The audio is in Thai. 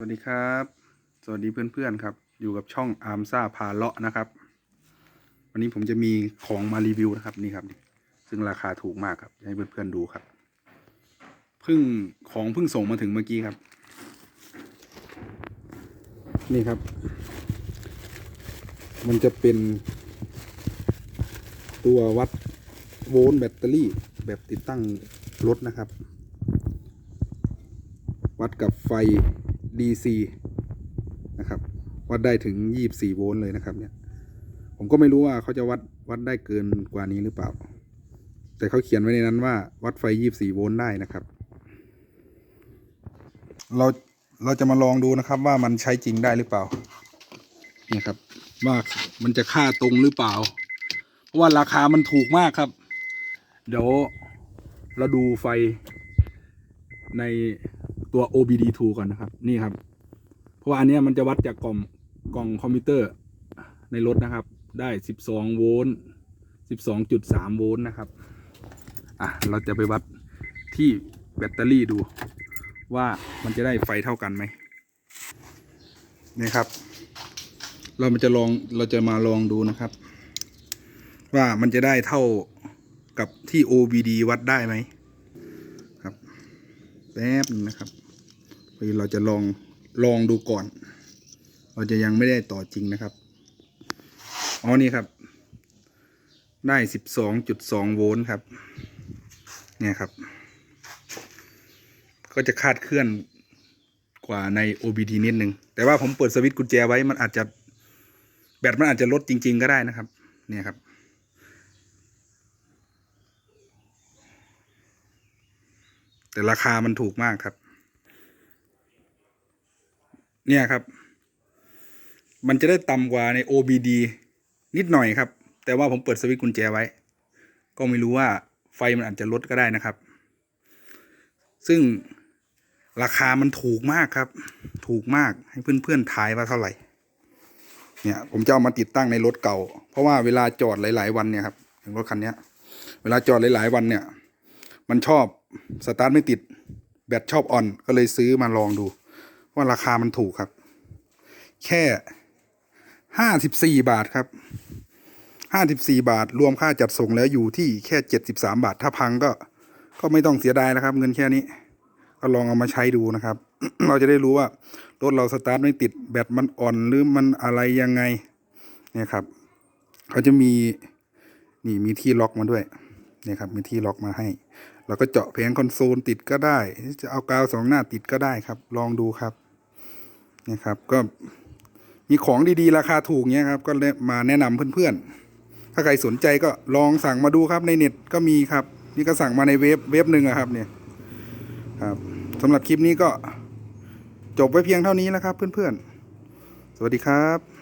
สวัสดีครับ สวัสดีเพื่อนๆครับ อยู่กับช่องอาร์มซ่าพาเลาะนะครับ วันนี้ผมจะมีของมารีวิวนะครับนี่ครับซึ่งราคาถูกมากครับให้เพื่อนๆดูครับเพิ่งของเพิ่งส่งมาถึงเมื่อกี้ครับ นี่ครับ มันจะเป็น ตัววัดโวลต์แบตเตอรี่แบบติดตั้งรถนะครับ วัดกับไฟ DC นะครับวัดได้ถึง 24 โวลต์เลยนะครับเนี่ยผมก็ไม่รู้ว่าเขาจะวัดวัดได้เกินกว่านี้หรือเปล่า แต่เขาเขียนไว้ในนั้นว่าวัดไฟ 24 โวลต์ได้นะครับ เราเราจะมาลองดูนะครับว่ามันใช้จริงได้หรือเปล่านี่ครับว่ามันจะค่าตรงหรือเปล่า เพราะว่าราคามันถูกมากครับ เดี๋ยวเราดูไฟใน ตัว OBD2 ก่อนนะครับ นี่ครับ เพราะว่าอันนี้มันจะวัดจากกล่องกล่องคอมพิวเตอร์ในรถนะครับ ได้ 12 โวลต์ 12.3 โวลต์นะครับ อะ เราจะไปวัดที่แบตเตอรี่ดู ว่ามันจะได้ไฟเท่ากันไหมนี่ครับ เรามันจะลองเราจะมาลองดูนะครับ ว่ามันจะได้เท่ากับที่ OBD วัดได้ไหมครับแป๊บนึงนะครับ คือเราจะลองลองดูก่อน เราจะยังไม่ได้ต่อจริงนะครับอ๋อนี่ครับ ได้สิบสองจุดสองโวลต์ครับ เนี่ยครับ ก็จะคาดเคลื่อนกว่าใน OBD นิดนึง แต่ว่าผมเปิดสวิตช์กุญแจไว้มันอาจจะแบตมันอาจจะลดจริง ๆ ก็ได้นะครับ เนี่ยครับแต่ราคามันถูกมากครับ เนี่ยครับ มันจะได้ต่ำกว่าใน OBD นิดหน่อยครับ แต่ว่าผมเปิดสวิตช์กุญแจไว้ ก็ไม่รู้ว่าไฟมันอาจจะลดก็ได้นะครับ ซึ่งราคามันถูกมากครับ ถูกมากให้เพื่อนๆทายว่าเท่าไหร่ เนี่ยผมจะเอามาติดตั้งในรถเก่า เพราะว่าเวลาจอดหลาย ๆ วันเนี่ยครับอย่างรถคันนี้เวลาจอดหลาย ๆ วันเนี่ย มันชอบสตาร์ทไม่ติด แบตชอบอ่อนก็เลยซื้อมาลองดู ว่าราคามันถูกครับ แค่ห้าสิบสี่บาทครับห้าสิบสี่บาท รวมค่าจัดส่งแล้วอยู่ที่แค่เจ็ดสิบสามบาท ถ้าพังก็ ก็ไม่ต้องเสียดายนะครับ เงินแค่นี้ ก็ลองเอามาใช้ดูนะครับ เราจะได้รู้ว่า รถเราสตาร์ทไม่ติดแบตมันอ่อนหรือมันอะไรยังไง เนี่ยครับ เขาจะมีนี่มีที่ล็อกมาด้วยเนี่ยครับมีที่ล็อกมาให้ เราก็เจาะแผงคอนโซลติดก็ได้ จะเอากาวสองหน้าติดก็ได้ครับ ลองดูครับ นะครับก็มีของดีๆ ราคาถูกเนี้ยครับ ก็มาแนะนำเพื่อนๆ ถ้าใครสนใจก็ลองสั่งมาดูครับในเน็ตก็มีครับ นี่ก็สั่งมาในเว็บเว็บหนึ่งอะครับเนี่ยครับสำหรับคลิปนี้ก็จบไว้เพียงเท่านี้แล้วครับเพื่อนๆ สวัสดีครับ